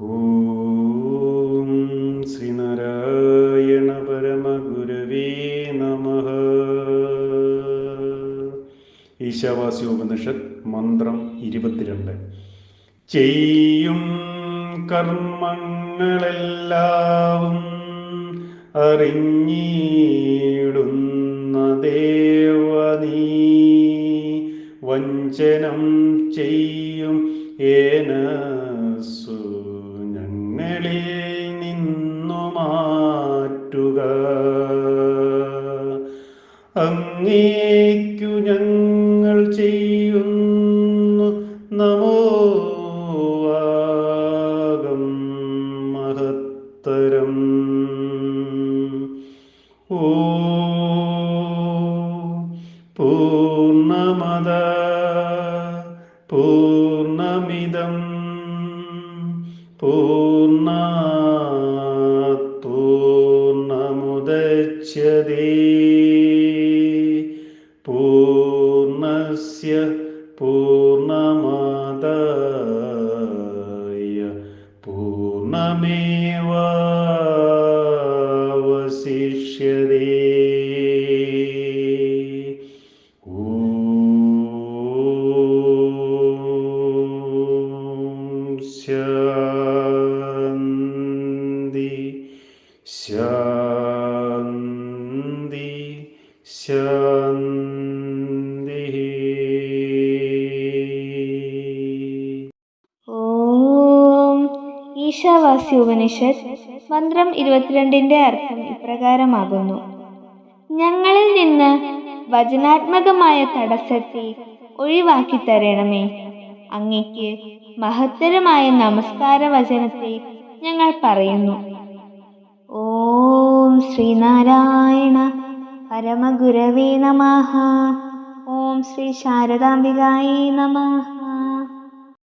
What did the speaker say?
ഓം ശ്രീനാരായണ മന്ത്രം ഇരുപത്തിരണ്ട്. ചെയ്യും കർമ്മങ്ങളെല്ലാവും അറിഞ്ഞിടുന്ന ദേവനീ. വഞ്ചനം ചെയ്യും ഏനസു മാറ്റുക അങ്ങേക്കു ഞങ്ങൾ ചെയ്യുന്നു നമോവാകം മഹത്തരം. ഓ പൂർണമത പൂർണമിദം പൂർണാത് പൂർണമാദായ പൂർണമേവാവശിഷ്യതേ. ഓം ശാന്തി ശാന്തി ശാന്തി ഈശാവാസ്യ ഉപനിഷത്ത് മന്ത്രം ഇരുപത്തിരണ്ടിന്റെ അർത്ഥം ഇപ്രകാരമാകുന്നു. ഞങ്ങളിൽ നിന്ന് വചനാത്മകമായ തടസ്സത്തെ ഒഴിവാക്കി തരണമേ. അങ്ങയ്ക്ക് മഹത്തരമായ നമസ്കാര വചനത്തെ ഞങ്ങൾ പറയുന്നു. ഓം ശ്രീനാരായണ പരമഗുരവേ നമ. ഓം ശ്രീ ശാരദാംബികായേ നമഃ.